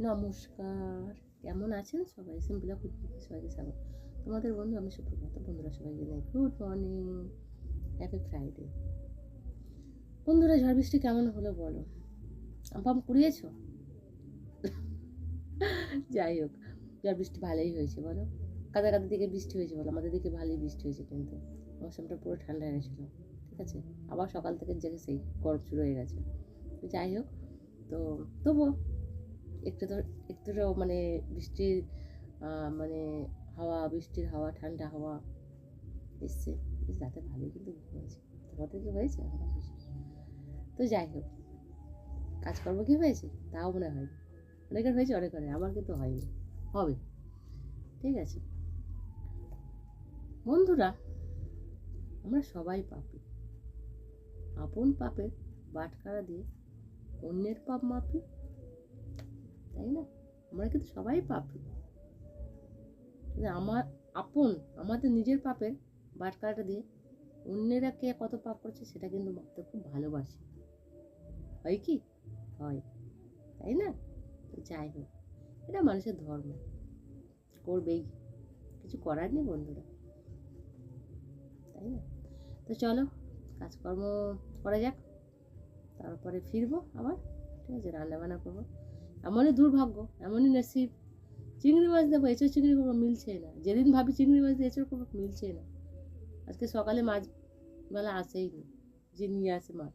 নমস্কার। কেমন আছেন সবাই? সিম্পলা ফুটবলকে সবাইকে স্বাগত। তোমাদের বন্ধু আমি সুপ্রভাত। বন্ধুরা সবাইকে জানাই গুড মর্নিং হ্যাপি ফ্রাইডে বন্ধুরা, ঝড় বৃষ্টি কেমন হলো বলো? আম কুড়িয়েছ যাই হোক, ঝড় বৃষ্টি ভালোই হয়েছে বলো। কাদা কাদা দিকে বৃষ্টি হয়েছে বলো। আমাদের দিকে ভালোই বৃষ্টি হয়েছে কিন্তু। মৌসুমটা পুরো ঠান্ডা হয়েছিল ঠিক আছে? আবার সকাল থেকে জেগে সেই গরম শুরু হয়ে গেছে। যাই হোক, তো তবুও একটু তো একটু তো মানে বৃষ্টির মানে হাওয়া, বৃষ্টির হাওয়া, ঠান্ডা হাওয়া এসছে। বেশ, রাতে ভালোই কিন্তু হয়েছে। তোমাদের কি হয়েছে? তো যাই হোক, কাজকর্ম কি হয়েছে? তাও মনে হয় অনেকের হয়েছে, অনেকের হয় আমার কিন্তু হয়নি। হবে। ঠিক আছে। বন্ধুরা, আমরা সবাই পাপি। আপন পাপের বাটখারা দিয়ে অন্যের পাপ মাপি। তাই না? আমরা কিন্তু সবাই পাপি। আমার আপন, আমাদের নিজের পাপের বাটকাটা দিয়ে অন্যেরা কে কত পাপ করছে সেটা কিন্তু মাপতে খুব ভালোবাসি। হয় কি? হয়। তাই না? তো যাই হোক, এটা মানুষের ধর্ম। করবেই। কিছু করার নেই বন্ধুরা। তাই না? তো চলো, কাজকর্ম করা যাক। তারপরে ফিরবো আবার। ঠিক আছে রান্না বান্না করব। এমনই দুর্ভাগ্য, এমনই নসিব। চিংড়ি মাছ দেবো এঁচড় চিংড়ি করব মিলছে না। যেদিন ভাবি চিংড়ি মাছ দিয়ে এঁচড় করব মিলছে না, আজকে সকালে মাছ বেলা আসেই নি, যে নিয়ে আসে মাছ।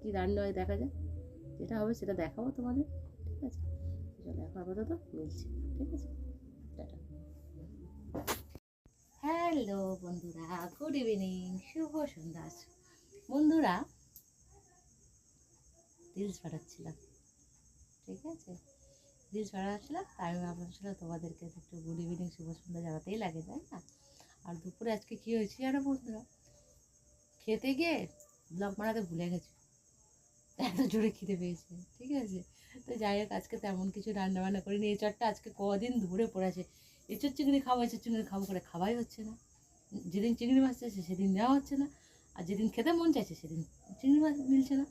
কি রান্না হয় দেখা যাক, যেটা হবে সেটা দেখাবো তোমাদের, ঠিক আছে? চলো এখন আপাতত, মিলছে ঠিক আছে? হ্যালো বন্ধুরা, গুড ইভিনিং, শুভ সন্ধ্যা। বন্ধুরা রিলস পাঠাচ্ছিলাম ঠিক আছে? রিলস পাঠাচ্ছিলাম তাই আমি ভাবছিলাম তোমাদেরকে একটু গুড ইভিনিং শুভ সন্ধ্যা জানাতেই লাগে, তাই না? আর দুপুরে আজকে কী হয়েছে জানো বন্ধুরা? খেতে গিয়ে ব্লগ বানাতে ভুলে গেছি? এত জোরে খিদে পেয়েছে, ঠিক আছে? তো যাই হোক, আজকে তেমন কিছু রান্না বান্না করিনি। এই চটটা আজকে কদিন ধরে পড়েছে এঁচড় চিংড়ি খাব, এঁচড় চিংড়ি খাব করে খাওয়াই হচ্ছে না। যেদিন চিংড়ি মাছ চাইছে সেদিন নেওয়া হচ্ছে না। আর যেদিন খেতে মন চাইছে সেদিন চিংড়ি মাছ মিলছে না।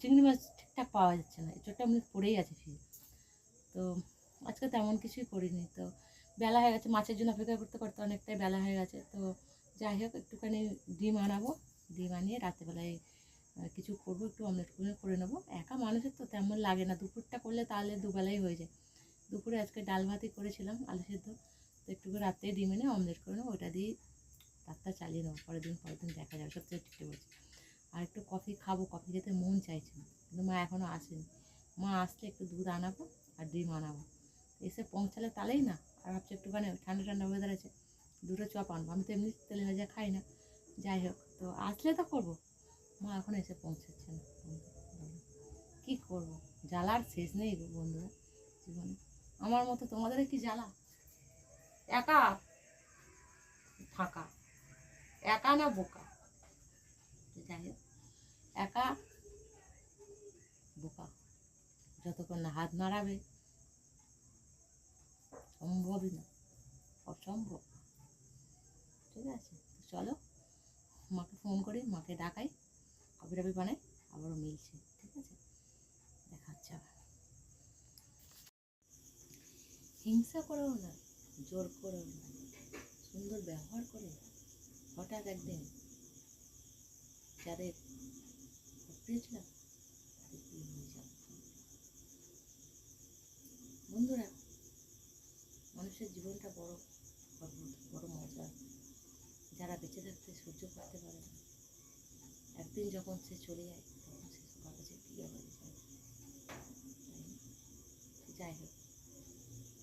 চিংড়ি মাছ ঠিকঠাক পাওয়া যাচ্ছে না, এঁচড়টা এমনি পড়েই আছে ফিরে তো আজকে তেমন কিছুই করিনি, তো বেলা হয়ে গেছে, মাছের জন্য অপেক্ষা করতে করতে অনেকটাই বেলা হয়ে গেছে, তো যাই হোক, একটুখানি ডিম আনাবো, ডিম আনিয়ে রাতেবেলায় কিছু করব, একটু অমলেট করে করে নেব। একা মানুষের তো তেমন লাগে না, দুপুরটা করলে তাহলে দুবেলাই হয়ে যায়। দুপুরে আজকে ডাল ভাতই করেছিলাম, আলু সেদ্ধ, তো একটু করে রাত্রে ডিম এনে অমলেট করে নেব, ওটা দিয়ে রাতটা চালিয়ে নেব, পরের দিন পরের দিন দেখা যাবে সত্যি ঠিকই বলছি আর একটু কফি খাব কফি খেতে মন চাইছে না। কিন্তু মা এখনও আসেনি। মা আসলে একটু দুধ আনাবো আর ডিম আনাবো। এসে পৌঁছালে তাহলেই না। আর ভাবছি একটুখানি ঠান্ডা ঠান্ডা ওয়েদার আছে, দুটো চপ আনব। আমি তো এমনি তেলে ভাজা খাই না। যাই হোক, তো আসলে তো করব। মা এখন এসে পৌঁছাচ্ছে না। কি করব? জ্বালার শেষ নেই গো বন্ধুরা জীবনে। আমার মতো তোমাদের কি জ্বালা? একা ফাঁকা একা না বোকা। একা? বোকা। যতক্ষণ না হাত নাড়াবে। সম্ভবই না। অসম্ভব। ঠিক আছে, চলো। মাকে ফোন করি, মাকে ডাকাই। কবি বানাই, আবারও মিলছে। ঠিক আছে? দেখা আবার। হিংসা করেও না, জোর করেও না। সুন্দর ব্যবহার করে হঠাৎ একদিন যাদের বন্ধুরা, মানুষের জীবনটা বড় বড় মজা। যারা বেঁচে থাকতে সহ্য করতে পারে না। একদিন যখন সে চলে যায়, তখন সে সবার কাছে প্রিয় হয়ে যায়। যাই হোক,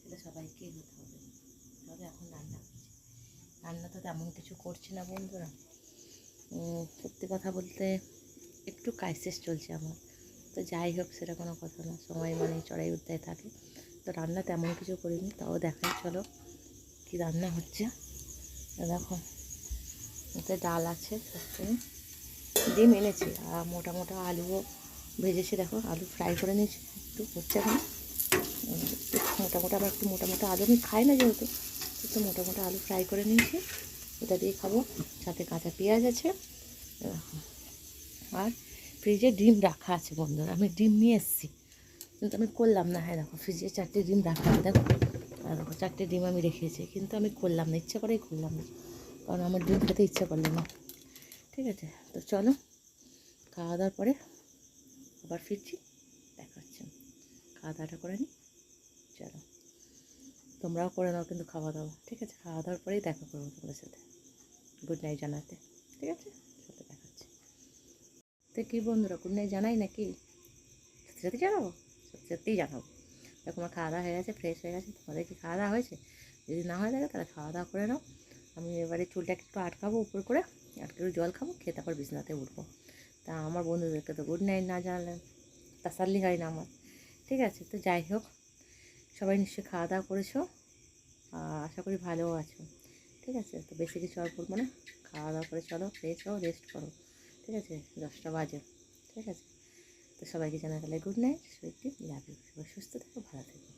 সেটা সবাইকেই হতে হবে। তবে এখন রান্না করছি। রান্না তো তেমন কিছু করছি না বন্ধুরা। সত্যি কথা বলতে একটু ক্রাইসিস চলছে আমার। তো যাই হোক সেটা কোনো কথা না। সময় মানে চড়াই উঠতে থাকে। তো রান্না তেমন কিছু করিনি তাও দেখাই চলো কি রান্না হচ্ছে। দেখো এতে ডাল আছে ডিম এনেছি আর মোটা মোটা আলুও ভেজেছি দেখো আলু ফ্রাই করে নিয়েছি একটু হচ্ছে উম, মোটা মোটা আবার একটু মোটা মোটা আলু আমি খাই না যেহেতু একটু মোটা মোটা আলু ফ্রাই করে নিয়েছি। ওটা দিয়ে খাব সাথে কাঁচা পেঁয়াজ আছে। এরকম। আর ফ্রিজে ডিম রাখা আছে বন্ধুরা, আমি ডিম নিয়ে এসেছি। কিন্তু আমি করলাম না হ্যাঁ দেখো ফ্রিজে চারটে ডিম রাখা দেখো। আর দেখো, চারটে ডিম আমি রেখেছি, কিন্তু আমি করলাম না, ইচ্ছা করেই করলাম না, কারণ আমার ডিম খেতে ইচ্ছা করল না। ঠিক আছে, তো চলো খাওয়া দাওয়ার পরে আবার ফিরছি, দেখা খাওয়া দাওয়াটা করে নিই চলো। তোমরাও করে নাও কিন্তু খাওয়া দাওয়া ঠিক আছে? খাওয়া দাওয়ার পরেই দেখা করব তোমাদের সাথে। গুড নাইট জানাতে, ঠিক আছে? তো কী বন্ধুরা নাইট জানাই নাকি? সত্যি সত্যি জানাব? সত্যি সত্যিই জানাব। দেখো আমার খাওয়া দাওয়া হয়ে গেছে ফ্রেশ হয়ে গেছে, তোমাদের কি খাওয়া দাওয়া হয়েছে? যদি না হয়ে থাকে তাহলে খাওয়া দাওয়া করে নাও। আমি এবারে চুলটা একটু আটকাবো উপর করে, আটকে জল খাব, খেয়ে তারপর বিছনাতে উঠবো। তা আমার বন্ধুদেরকে তো গুড নাইট না জানালেন তাসাল্লি হয় না আমার। ঠিক আছে, তো যাই হোক, সবাই নিশ্চয়ই খাওয়া দাওয়া করেছ, আর আশা করি ভালোও আছো। ঠিক আছে, তো বেশি কিছু আর বলব না। খাওয়া দাওয়া করে চলো, ফ্রেশ হও রেস্ট করো। ঠিক আছে? দশটা বাজে। ঠিক আছে? তো সবাইকে জানা তাহলে good night sweetie love you সবাই সুস্থ থাকো, ভালো থাকো।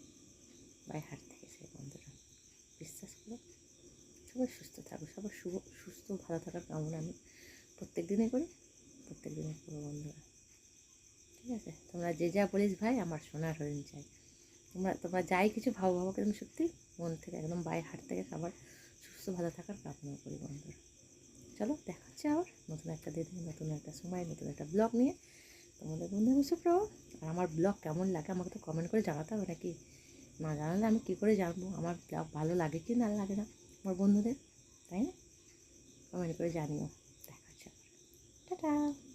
বাই হার্ট থেকে সে বন্ধুরা। বিশ্বাস করো, সবাই সুস্থ থাকো। সবার শুভ, সুস্থ, ভালো থাকার কামনা আমি প্রত্যেক দিনে করি, প্রত্যেক দিনে করব বন্ধুরা। ঠিক আছে? তোমরা যে যা বলিস ভাই, আমার সোনার হরিণ চাই। তোমরা তোমরা যাই কিছু ভাবো ভাবো কিন্তু সত্যি মন থেকে একদম বাই হাট থেকে সবার সুস্থ, ভালো থাকার কামনা করি বন্ধুরা। চলো দেখা হচ্ছে আবার নতুন একটা দিন, নতুন একটা সময়, নতুন একটা ব্লগ নিয়ে। তোমাদের বন্ধু আমি সুপ্র আর আমার ব্লগ কেমন লাগে আমাকে তো কমেন্ট করে জানাতে হবে নাকি? না জানালে আমি কী করে জানব? আমার ব্লগ ভালো লাগে কি না লাগে না, আমার বন্ধুদের, তাই না? কমেন্ট করে জানিও। দেখা হচ্ছে আবার। টাটা!